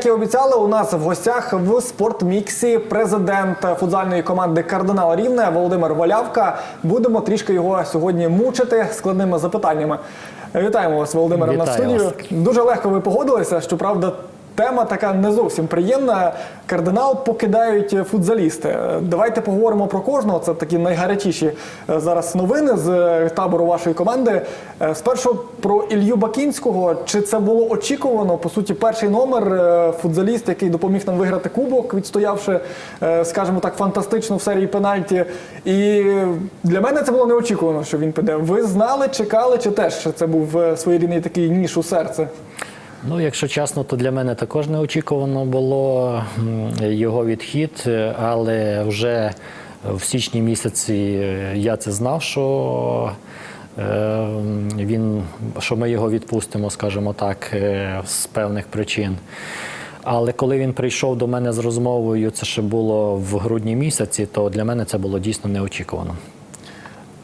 як і обіцяли, у нас в гостях в спортміксі президент футзальної команди Кардинал Рівне Володимир Валявка. Будемо трішки його сьогодні мучити складними запитаннями. Вітаємо вас, Володимире, на студію. вас. Дуже легко ви погодилися. Щоправда, тема така не зовсім приємна. Кардинал покидають футзалісти. Давайте поговоримо про кожного. Це такі найгарячіші е, зараз новини з е, табору вашої команди. Е, Спершу про Ілью Бакінського. Чи це було очікувано? По суті, перший номер футзаліст, який допоміг нам виграти кубок, відстоявши, скажімо так, фантастично в серії пенальті. І для мене це було неочікувано, що він піде. Ви знали, чекали, чи теж це був своєрідний такий ніж у серце? Ну, якщо чесно, то для мене також неочікувано було його відхід, але вже в січні місяці я це знав, що е, він, що ми його відпустимо, скажімо так, е, з певних причин. Але коли він прийшов до мене з розмовою, це ще було в грудні місяці, то для мене це було дійсно неочікувано.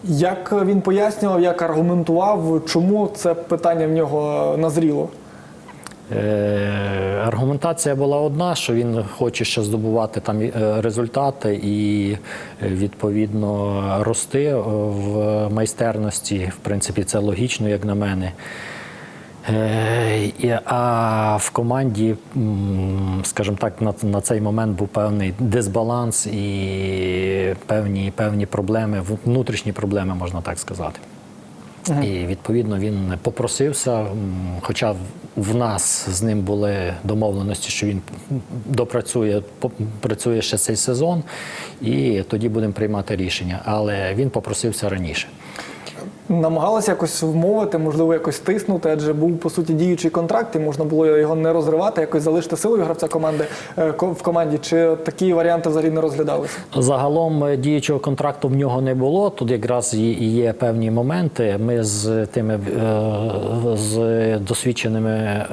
Як він пояснював, як аргументував, чому це питання в нього назріло? Е, Аргументація була одна, що він хоче ще здобувати там е, результати і е, відповідно рости в майстерності. В принципі, це логічно, як на мене. А в команді, скажімо так, на, на цей момент був певний дисбаланс і певні, певні проблеми, внутрішні проблеми, можна так сказати. І відповідно він попросився, хоча в- нас з ним були домовленості, що він допрацює, працює ще цей сезон, і тоді будемо приймати рішення. Але він попросився раніше. Намагалися якось вмовити, можливо, якось тиснути, адже був по суті діючий контракт, і можна було його не розривати, якось залишити силою гравця команди е, в команді. Чи такі варіанти взагалі не розглядалися? Загалом е, діючого контракту в нього не було. Тут якраз і є певні моменти. Ми з тими е, з досвідченими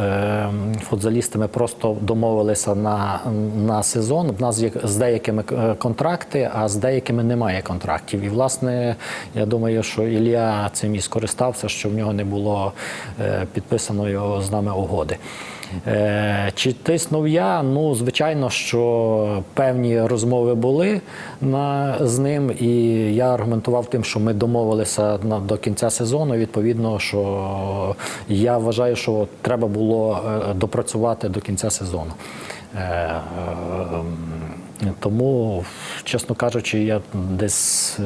футзалістами просто домовилися на, на сезон. В нас є з деякими контракти, а з деякими немає контрактів. І власне я думаю, що Ілля цим і скористався, що в нього не було е, підписаної з нами угоди. Е, Чи тиснув я? Ну, звичайно, що певні розмови були на, з ним, і я аргументував тим, що ми домовилися на, до кінця сезону. Відповідно, що я вважаю, що треба було е, допрацювати до кінця сезону. Тому, чесно кажучи, я десь е,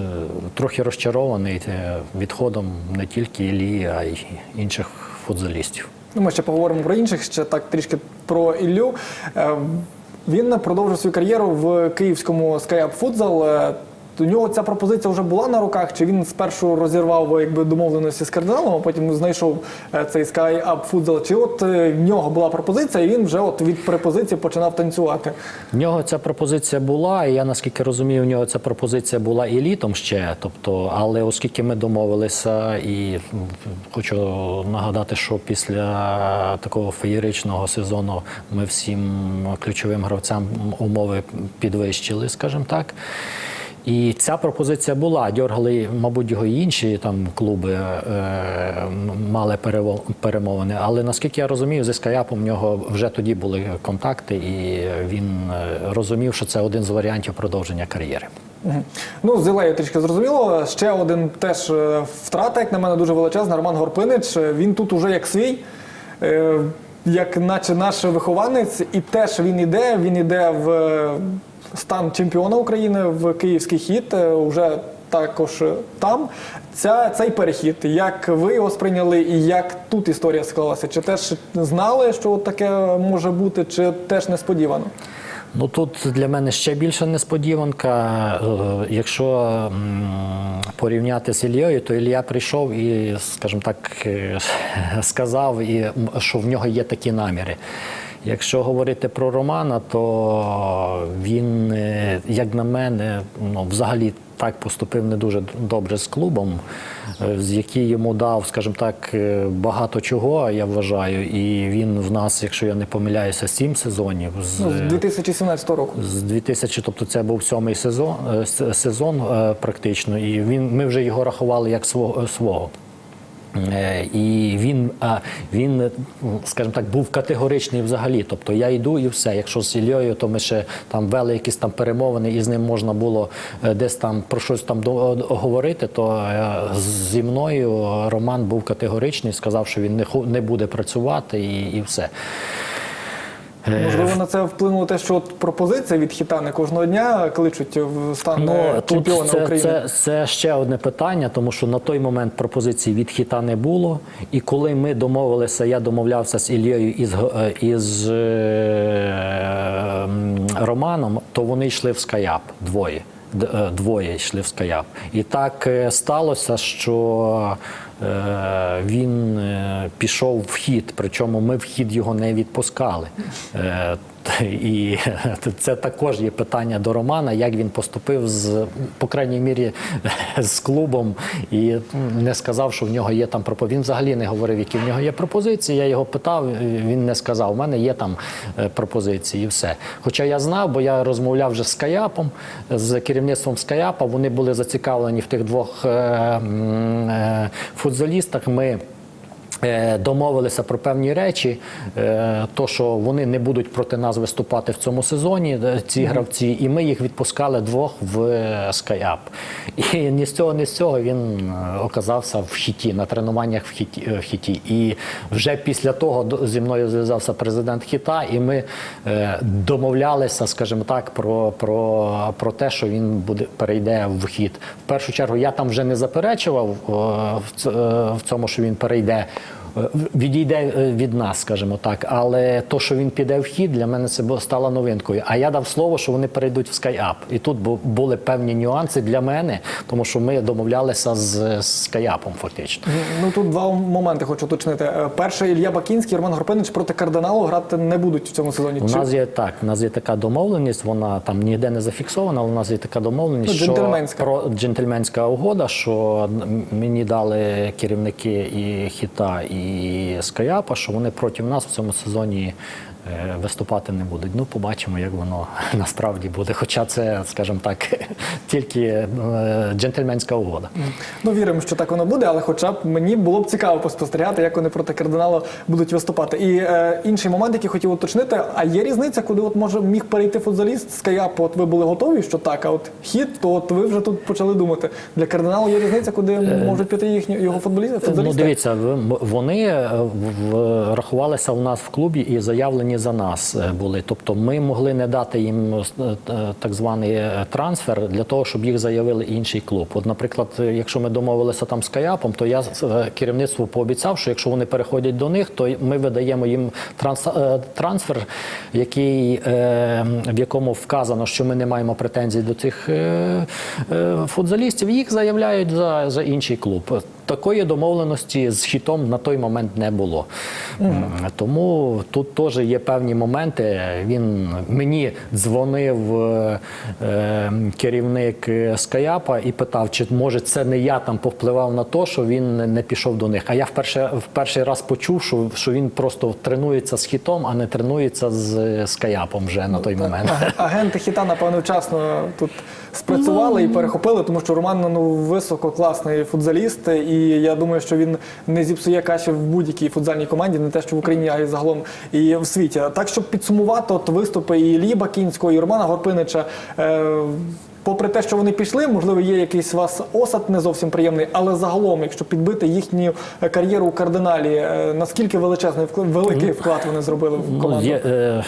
трохи розчарований е, відходом не тільки Ілії, а й інших футзалістів. Ну, ми ще поговоримо про інших, ще так трішки про Іллю. Е, Він продовжив свою кар'єру в київському Skyup Futsal. У нього ця пропозиція вже була на руках, чи він спершу розірвав якби домовленості з кардиналом, а потім знайшов е, цей Skyup Futsal? Чи от е, в нього була пропозиція, і він вже от від препозиції починав танцювати? В нього ця пропозиція була, і я наскільки розумію, в нього ця пропозиція була і літом ще. Тобто, але оскільки ми домовилися, і хочу нагадати, що після такого феєричного сезону ми всім ключовим гравцям умови підвищили, скажімо так. І ця пропозиція була. Дьоргали, мабуть, його і інші там клуби е, мали перемовини. Але наскільки я розумію, зі Скаяпом в нього вже тоді були контакти, і він е, розумів, що це один з варіантів продовження кар'єри. Ну, з Ілею трішки зрозуміло. Ще один теж е, втрата, як на мене, дуже величезна. Роман Горпинич. Е, Він тут уже як свій, як наче наш вихованець, і теж він іде. Він іде в стан чемпіона України в київський хід. е, Уже також е, там. Ця, цей перехід, як ви його сприйняли, і як тут історія склалася? Чи теж знали, що таке може бути, чи теж несподівано? Ну тут для мене ще більша несподіванка. Е, Якщо порівняти з Ільєю, то Ілля прийшов і, скажімо так, е, сказав, що в нього є такі наміри. Якщо говорити про Романа, то він, е, як на мене, ну, взагалі так поступив не дуже добре з клубом, е, з який йому дав, скажімо так, е, багато чого, я вважаю. І він в нас, якщо я не помиляюся, сім сезонів. З, Ну, з 2017 року. з 2000, тобто це був сьомий сезон, сезон практично, і він, ми вже його рахували як свого. свого. Е, І він, він, е, скажімо так, був категоричний взагалі. Тобто я йду і все. Якщо з Ільєю, то ми ще там вели якісь там перемовини, і з ним можна було е, десь там про щось там говорити, то зі мною Роман був категоричний, сказав, що він не буде працювати і, і все. Е, Можливо, на це вплинуло те, що от пропозиція від хітани кожного дня кличуть в стан Ну, е, чемпіона це, України. це, це ще одне питання, тому що на той момент пропозиції від хіта не було. І коли ми домовилися, я домовлявся з Ільєю і з, е, і з е, Романом, то вони йшли в скаяп двоє. Двоє йшли в скаяп. І так сталося, що він е, пішов в хід, причому ми в хід його не відпускали. І це також є питання до Романа, як він поступив з, по крайній мірі, з клубом і не сказав, що в нього є там пропозиції. Він взагалі не говорив, які в нього є пропозиції. Я його питав, він не сказав. У мене є там е, пропозиції і все. Хоча я знав, бо я розмовляв вже з Каяпом, з керівництвом Скаяпа. Вони були зацікавлені в тих двох е, е, футзалістах. Ми Домовилися про певні речі, е, то що вони не будуть проти нас виступати в цьому сезоні, е, ці гравці, і ми їх відпускали двох в е, Скайап. І ні з цього, ні з цього він е, оказався в хіті, на тренуваннях в хіті. е, В хіті. І вже після того зі мною зв'язався президент хіта, і ми е, домовлялися, скажімо так, про, про, про те, що він буде перейде в хід. В першу чергу я там вже не заперечував е, е, в цьому, що він перейде. Е, Відійде е, від нас, скажімо так, але то, що він піде в хід, для мене це стало новинкою. А я дав слово, що вони перейдуть в SkyUp. І тут бу- були певні нюанси для мене, тому що ми домовлялися з, SkyUp, фактично. Ну тут два моменти хочу уточнити. Е, Перше, Ілья Бакінський, Роман Горпинич проти кардиналу грати не будуть в цьому сезоні. У нас є так, у нас є така домовленість, вона там ніде не зафіксована, але у нас є така домовленість, Ну, джентльменська. що про джентльменська угода, що мені дали керівники і хіта, і Скаяпа, що вони проти нас в цьому сезоні виступати не будуть. Ну, побачимо, як воно насправді буде. Хоча це, скажімо так, тільки е, джентльменська угода. Ну віримо, що так воно буде, але хоча б мені було б цікаво поспостерігати, як вони проти кардиналу будуть виступати. І е, інший момент, який хотів уточнити: а є різниця, куди от може міг перейти футзаліст з Каяпу? От ви були готові, що так, а от хід, то от ви вже тут почали думати. Для кардиналу є різниця, куди можуть піти їхні його футболісти? Ну, дивіться, вони е, в- в- рахувалися у нас в клубі і заявлені за нас е, були. Тобто ми могли не дати їм е, е, так званий трансфер для того, щоб їх заявили інший клуб. От, наприклад, якщо ми домовилися там з Каяпом, то я керівництву пообіцяв, що якщо вони переходять до них, то ми видаємо їм транс- трансфер, який, в якому вказано, що ми не маємо претензій до цих футзалістів. Їх заявляють за, за інший клуб. Такої домовленості з хітом на той момент не було. М, Тому тут теж є певні моменти. Він мені дзвонив е, е, керівник Скаяпа і питав, чи може це не я там повпливав на те, що він не- не пішов до них. А я вперше в перший раз почув, що, що він просто тренується з хітом, а не тренується з Скаяпом вже на той момент. Агенти хіта, напевно, вчасно тут спрацювали і перехопили, тому що Роман ну, висококласний футзаліст, і я думаю, що він не зіпсує каші в будь-якій футзальній команді, не те, що в Україні, а й загалом і в світі. Так, щоб підсумувати от виступи і Ліба Кінського, і Романа Горпинича. Е- Попри те, що вони пішли, можливо, є якийсь у вас осад не зовсім приємний, але загалом, якщо підбити їхню е, кар'єру у кардиналі, е, наскільки величезний вклад, великий вклад вони зробили в Ну, команду? є, е,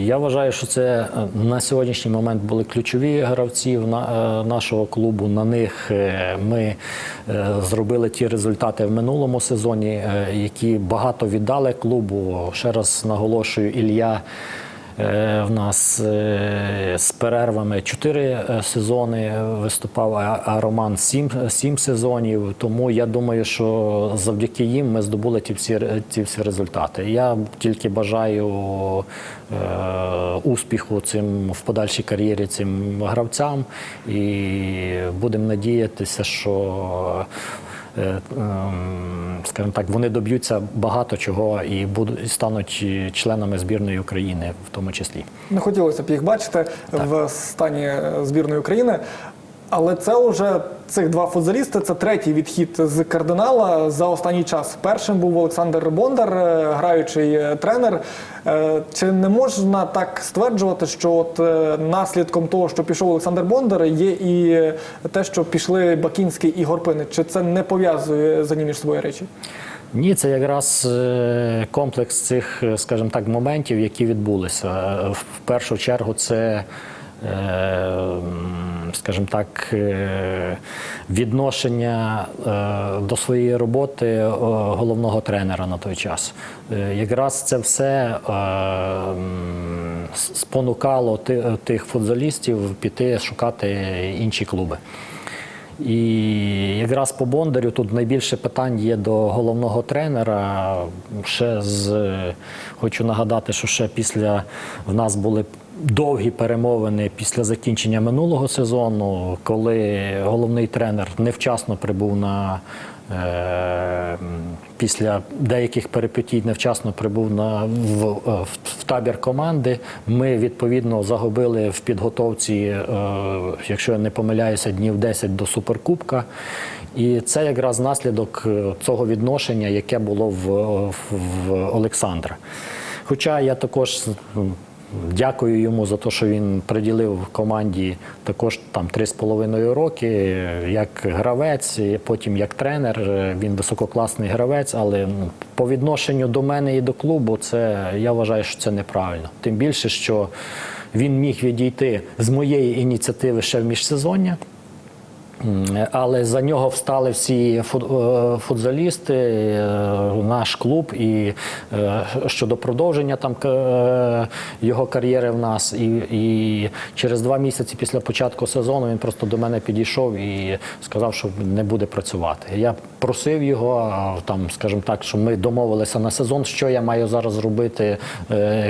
я вважаю, що це е, на сьогоднішній момент були ключові гравці в на, е, нашого клубу. На них е, ми е, зробили ті результати в минулому сезоні, е, які багато віддали клубу. Ще раз наголошую, Ілля. Е, В нас е, з перервами чотири е, сезони виступав, а Роман сім, сім сезонів. Тому я думаю, що завдяки їм ми здобули ті всі, ті всі результати. Я тільки бажаю успіху цим в подальшій кар'єрі цим гравцям і будемо надіятися, що. Е, ем, Скажімо так, вони доб'ються багато чого і будуть стануть членами збірної України, в тому числі. Не хотілося б їх бачити в стані е, збірної України. Але це вже цих два футзалісти. Це третій відхід з кардинала за останній час. Першим був Олександр Бондар, е, граючий е, тренер. Е, Чи не можна так стверджувати, що от наслідком того, що пішов Олександр Бондар, є і те, що пішли Бакінський і Горпини? Чи це не пов'язує за ним між собою речі? Ні, це якраз комплекс цих, скажімо так, моментів, які відбулися. В першу чергу це, скажімо так, е, відношення е, до своєї роботи е, головного тренера на той час. Якраз це все спонукало тих футболістів піти шукати інші клуби. І якраз по Бондарю тут найбільше питань є до головного тренера. Ще з хочу нагадати, що ще після в нас були довгі перемовини після закінчення минулого сезону, коли головний тренер невчасно прибув на. е, Після деяких перипетій невчасно прибув на в, в, в табір команди. Ми відповідно загубили в підготовці, е, якщо я не помиляюся, днів 10 до суперкубка. І це якраз наслідок е, цього відношення, яке було в, в, Олександра. Хоча я також Дякую йому за те, що він приділив команді також там 3,5 роки як гравець, потім як тренер. Він висококласний гравець, але ну, по відношенню до мене і до клубу, це я вважаю, що це неправильно. Тим більше, що він міг відійти з моєї ініціативи ще в міжсезоння. Але за нього встали всі е, футзалісти, е, наш клуб, і е, щодо продовження там його кар'єри в нас. І, і через два місяці після початку сезону він просто до мене підійшов і сказав, що не буде працювати. Я просив його, там, скажімо так, що ми домовилися на сезон, що я маю зараз робити,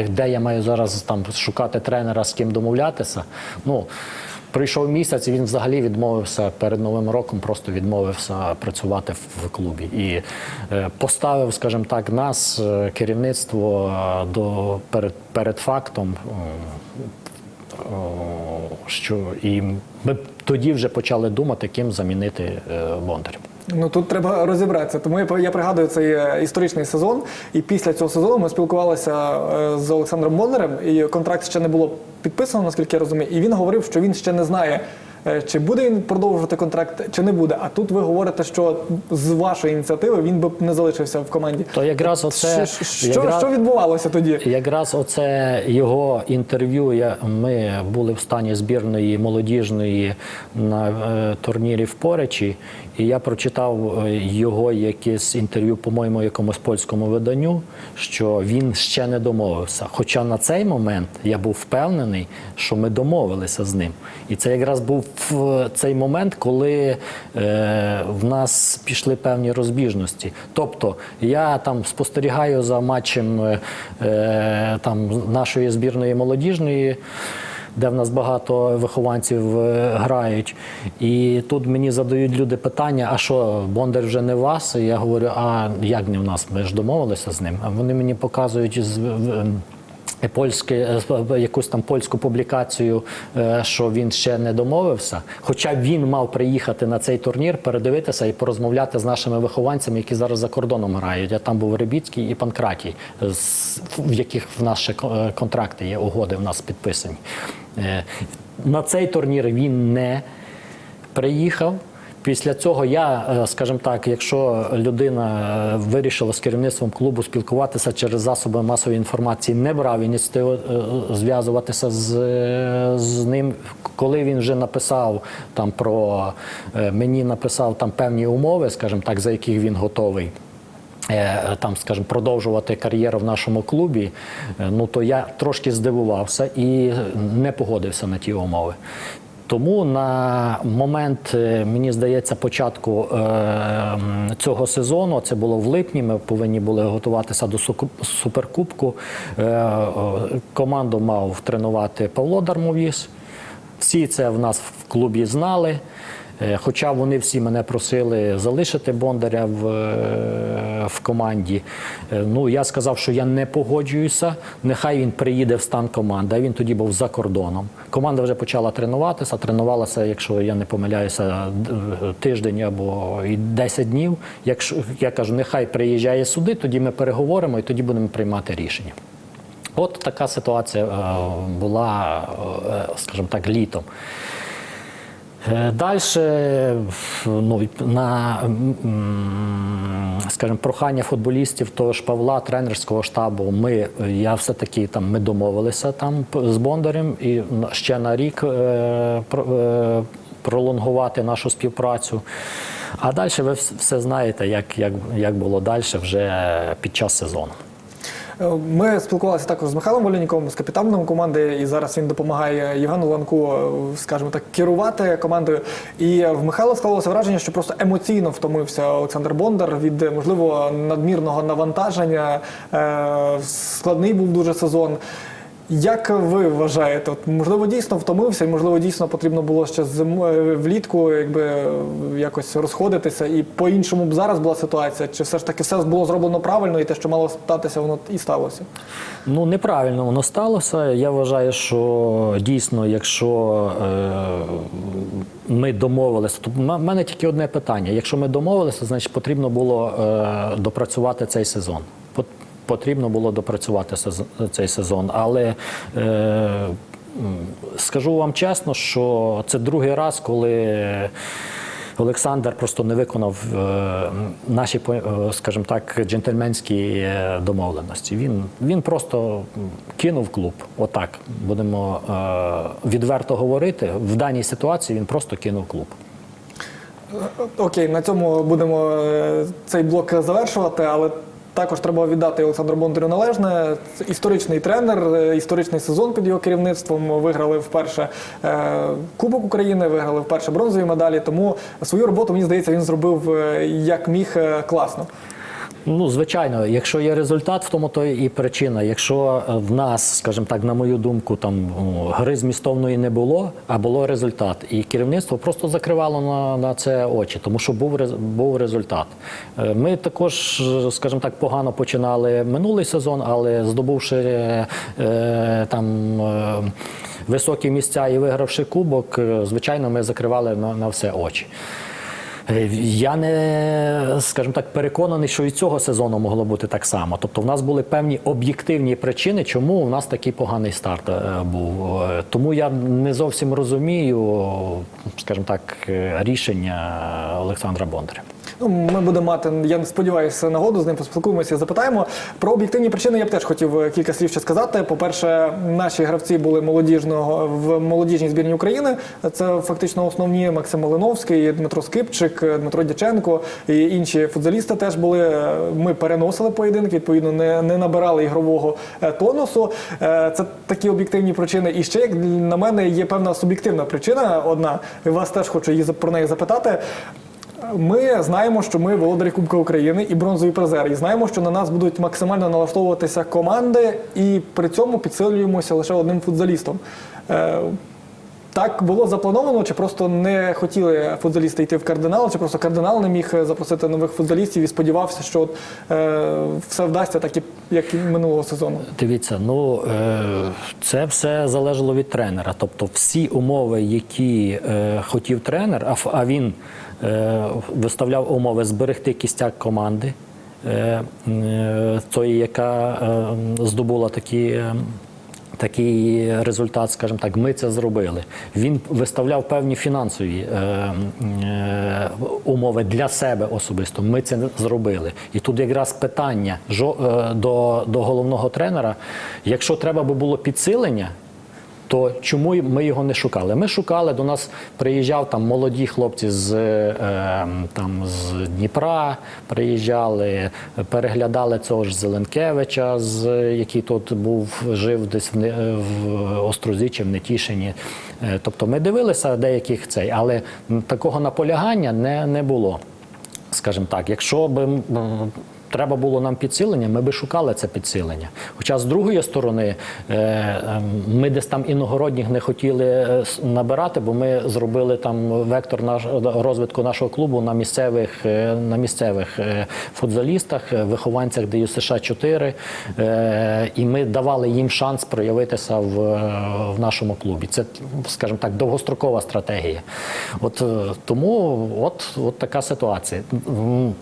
де я маю зараз там шукати тренера, з ким домовлятися. Ну, Прийшов місяць, і він взагалі відмовився перед новим роком, просто відмовився працювати в- клубі і е, поставив, скажімо так, нас, е, керівництво е, до перед, перед фактом. Що і ми тоді вже почали думати, ким замінити Бондаря. Ну тут треба розібратися. Тому я, я пригадую цей е, історичний сезон. І після цього сезону ми спілкувалися е, з Олександром Бондарем, і контракт ще не було підписано, наскільки я розумію. І він говорив, що він ще не знає. е, Чи буде він продовжувати контракт, чи не буде. А тут ви говорите, що з вашої ініціативи він би не залишився в команді. То якраз оце що, що, якраз- що відбувалося тоді? Якраз оце його інтерв'ю. Я, ми були в стані збірної молодіжної на е, турнірі в Поречі, і я прочитав е, його якесь інтерв'ю, по-моєму, якомусь польському виданню, що він ще не домовився. Хоча на цей момент я був впевнений, що ми домовилися з ним. І це якраз був в цей момент, коли е, в нас пішли певні розбіжності. Тобто я там спостерігаю за матчем е, е, там, нашої збірної молодіжної. Де в нас багато вихованців е, грають, і тут мені задають люди питання: а що, Бондар вже не вас? І я говорю, а як не в нас? Ми ж домовилися з ним. А вони мені показують з польське, е, якусь там польську публікацію, е, що він ще не домовився. Хоча він мав приїхати на цей турнір, передивитися і порозмовляти з нашими вихованцями, які зараз за кордоном грають. А там був Рибіцький і Панкратій, в яких в е, контракти є, угоди в нас підписані. Е, На цей турнір він не приїхав. Після цього я, е, скажімо так, якщо людина е, вирішила з керівництвом клубу спілкуватися через засоби масової інформації, не брав ініціативу е, зв'язуватися з, з ним, коли він вже написав там про мені написав там певні умови, скажімо так, за яких він готовий. Там, скажімо, продовжувати кар'єру в нашому клубі, ну то я трошки здивувався і не погодився на ті умови. Тому на момент, е, мені здається, початку е, цього сезону, це було в липні. Ми повинні були готуватися до суперкубку. Е, команду мав тренувати Павло Дармовіс. Всі це в нас в клубі знали. Е, Хоча вони всі мене просили залишити Бондаря в, е, в команді. Е, Ну, я сказав, що я не погоджуюся. Нехай він приїде в стан команди. А він тоді був за кордоном. Команда вже почала тренуватися. Тренувалася, якщо я не помиляюся, тиждень або 10 днів. Якщо я кажу, нехай приїжджає сюди, тоді ми переговоримо і тоді будемо приймати рішення. От така ситуація була, скажімо так, літом. Далі, ну, на скажімо, прохання футболістів того ж Павла, тренерського штабу, ми, я все-таки там, ми домовилися там з Бондарем і ще на рік е, е, пролонгувати нашу співпрацю. А далі ви все знаєте, як, як, як було далі вже під час сезону. Е, Ми спілкувалися також з Михайлом Воляніком, з капітаном команди, і зараз він допомагає Євгену Ланку, е, скажімо так, керувати командою. І в Михайла склалося враження, що просто емоційно втомився Олександр Бондар від можливо надмірного навантаження. Е, Складний був дуже сезон. Як ви вважаєте, от можливо дійсно втомився, і можливо дійсно потрібно було ще зим... е, влітку, якби якось розходитися, і по-іншому б зараз була ситуація? Чи все ж таки все було зроблено правильно, і те, що мало статися, воно і сталося? Ну, неправильно воно сталося. Я вважаю, що дійсно, якщо е, ми домовилися, то в мене тільки одне питання. Якщо ми домовилися, значить потрібно було е, допрацювати цей сезон. Пот- Потрібно було допрацювати цей сезон. Але е, скажу вам чесно, що це другий раз, коли. Олександр просто не виконав е, наші, е, скажімо так, джентльменські е, домовленості. Він, він просто кинув клуб. Отак будемо відверто говорити. В даній ситуації він просто кинув клуб. Окей, на цьому будемо цей блок завершувати, але також треба віддати Олександру Бондарю належне. Історичний тренер, е, історичний сезон під його керівництвом. Виграли вперше е, Кубок України, виграли вперше бронзові медалі. Тому свою роботу, мені здається, він зробив е, як міг класно. Ну, звичайно, якщо є результат, в тому то і причина. Якщо е, в нас, скажімо так, на мою думку, там гри змістовної не було, а було результат. І керівництво просто закривало на, на це очі, тому що був, був результат. Е, Ми також, скажімо так, погано починали минулий сезон, але здобувши е, там. Високі місця і вигравши кубок, звичайно, ми закривали на, на все очі. Е, Я не, скажімо так, переконаний, що і цього сезону могло бути так само. Тобто, в нас були певні об'єктивні причини, чому у нас такий поганий старт е, був. Е, Тому я не зовсім розумію, скажімо так, рішення Олександра Бондаря. Ну, ми будемо мати, я сподіваюся, нагоду з ним поспілкуємося запитаємо. Про об'єктивні причини я б теж хотів е, кілька слів ще сказати. По-перше, наші гравці були молодіжного в молодіжній збірні України. Це фактично основні Максим Малиновський, Дмитро Скипчик, Дмитро Дяченко і інші футболісти теж були. Е, Ми переносили поєдинки, відповідно, не, не набирали ігрового е, тонусу. Е, Це такі об'єктивні причини. І ще, як на мене, є певна суб'єктивна причина. Одна вас теж хочу її про неї запитати. Ми знаємо, що ми володарі Кубка України і бронзові призери. І знаємо, що на нас будуть максимально налаштовуватися команди, і при цьому підсилюємося лише одним футзалістом. Е, так було заплановано, чи просто не хотіли футзалісти йти в кардинал, чи просто кардинал не міг запросити нових футзалістів і сподівався, що от, е, все вдасться так, і- як і минулого сезону. Дивіться, ну е, це все залежало від тренера. Тобто, всі умови, які е, хотів тренер, а, а він е, виставляв умови зберегти кістяк команди, е, е, тої, яка е, здобула такі. е, Такий результат, скажімо так, ми це зробили. Він виставляв певні фінансові е, е, умови для себе особисто. Ми це зробили. І тут якраз питання е, до, до головного тренера: якщо треба би було підсилення, то чому ми його не шукали? Ми шукали, до нас приїжджав там молоді хлопці з, е, там, з Дніпра, приїжджали, переглядали цього ж Зеленкевича, з, який тут був, жив десь в, в Острозі чи в Нетішині. Е, Тобто ми дивилися деяких цей, але такого наполягання не, не було. Скажімо так, якщо б м, треба було нам підсилення, ми би шукали це підсилення. Хоча з другої сторони, е, е, ми десь там іногородніх не хотіли е, набирати, бо ми зробили там вектор наш, розвитку нашого клубу на місцевих, е, на місцевих футзалістах, вихованцях ДЮ США 4 е, і ми давали їм шанс проявитися в, в нашому клубі. Це, скажімо так, довгострокова стратегія. От тому от, от така ситуація.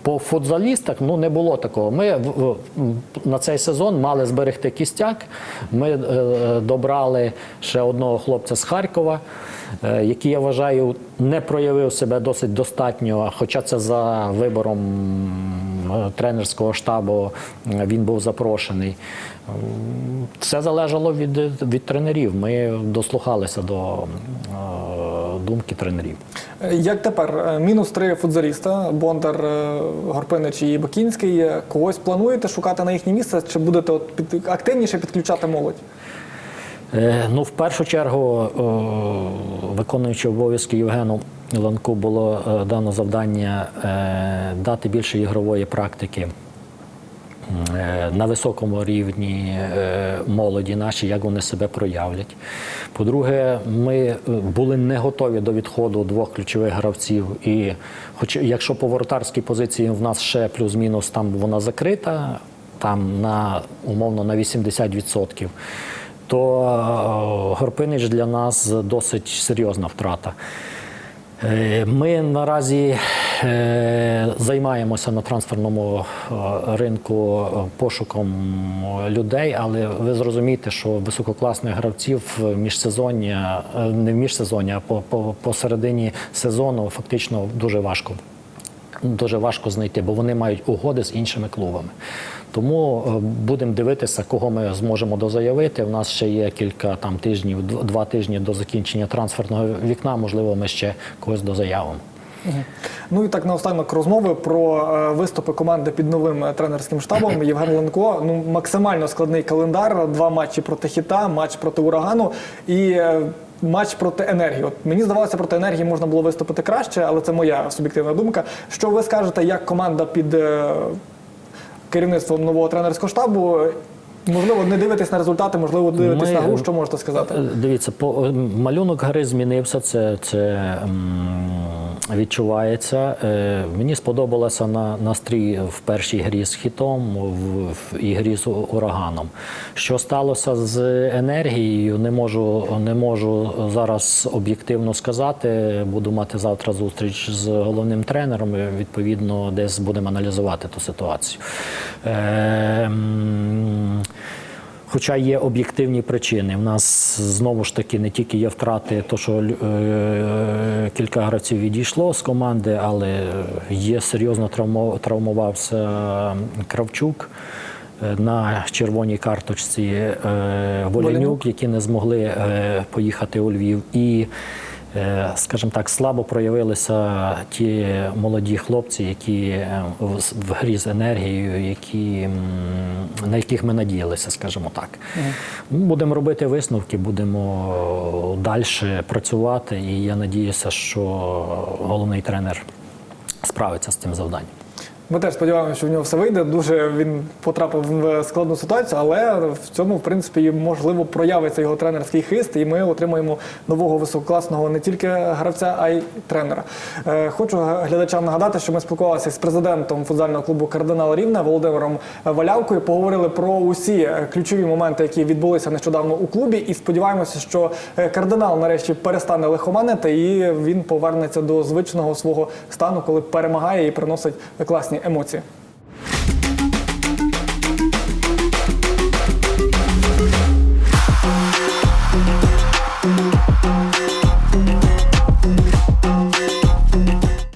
По футзалістах ну не було такого. Ми на цей сезон мали зберегти кістяк. Ми е, добрали ще одного хлопця з Харкова, е, який я вважаю не проявив себе досить достатньо, хоча це за вибором тренерського штабу е, він був запрошений. Все залежало від, від тренерів. Ми дослухалися до е, думки тренерів. Е, Як тепер? Е, Мінус три футзаліста: Бондар, е, Горпинич і Бакінський. Когось плануєте шукати на їхнє місце? Чи будете от під, активніше підключати молодь? Ну, в першу чергу, виконуючи обов'язки Євгену Ланку, було дано завдання дати більше ігрової практики на високому рівні е, молоді наші, як вони себе проявлять. По-друге, ми е, були не готові до відходу двох ключових гравців. І хоч якщо по воротарській позиції в нас ще плюс-мінус там вона закрита, там на умовно на 80%, то е, Горпинич для нас досить серйозна втрата. Е, Ми наразі е, займаємося на трансферному е, ринку е, пошуком людей, але ви зрозумієте, що висококласних гравців міжсезоння, е, не в міжсезоння, а по, по, посередині сезону фактично дуже важко. Дуже важко знайти, бо вони мають угоди з іншими клубами. Тому е, будемо дивитися, кого ми зможемо дозаявити. У нас ще є кілька там тижнів, два тижні до закінчення трансферного вікна. Можливо, ми ще когось дозаявимо. Ну і так наостанок розмови про е, виступи команди під новим е, тренерським штабом. Євген Ленко. Ну максимально складний календар. Два матчі проти хіта, матч проти урагану і. е, Матч проти енергії. От мені здавалося, проти енергії можна було виступити краще, але це моя суб'єктивна думка. Що ви скажете, як команда під керівництвом нового тренерського штабу? Можливо, не дивитесь на результати, можливо, дивитесь Ми- на гру. Що можете сказати? Дивіться, по малюнок гри змінився. Це, це м, відчувається. Е, Мені сподобалося на настрій в першій грі з хітом, в, в ігрі з ураганом. Що сталося з енергією, не можу, не можу зараз об'єктивно сказати. Буду мати завтра зустріч з головним тренером. Відповідно, десь будемо аналізувати ту ситуацію. Е, Хоча є об'єктивні причини. У нас знову ж таки не тільки є втрати, то що е, кілька гравців відійшло з команди, але є серйозно травмувався Кравчук. е, На червоній карточці е, Волінюк, які не змогли е, поїхати у Львів. І, скажімо так, слабо проявилися ті молоді хлопці, які е, в, грі з енергією, які, на яких ми надіялися, скажімо так. Ну, Будемо робити висновки, будемо далі працювати, і я надіюся, що головний тренер справиться з цим завданням. Ми теж сподіваємося, що в нього все вийде. Дуже він потрапив в складну ситуацію, але в цьому, в принципі, можливо, проявиться його тренерський хист, і ми отримаємо нового висококласного не тільки гравця, а й тренера. Е, Хочу глядачам нагадати, що ми спілкувалися з президентом футзального клубу Кардинал Рівне Володимиром Валявкою. Поговорили про усі е, ключові моменти, які відбулися нещодавно у клубі, і сподіваємося, що е, кардинал нарешті перестане лихоманити і він повернеться до звичного свого стану, коли перемагає і приносить класні власні емоції.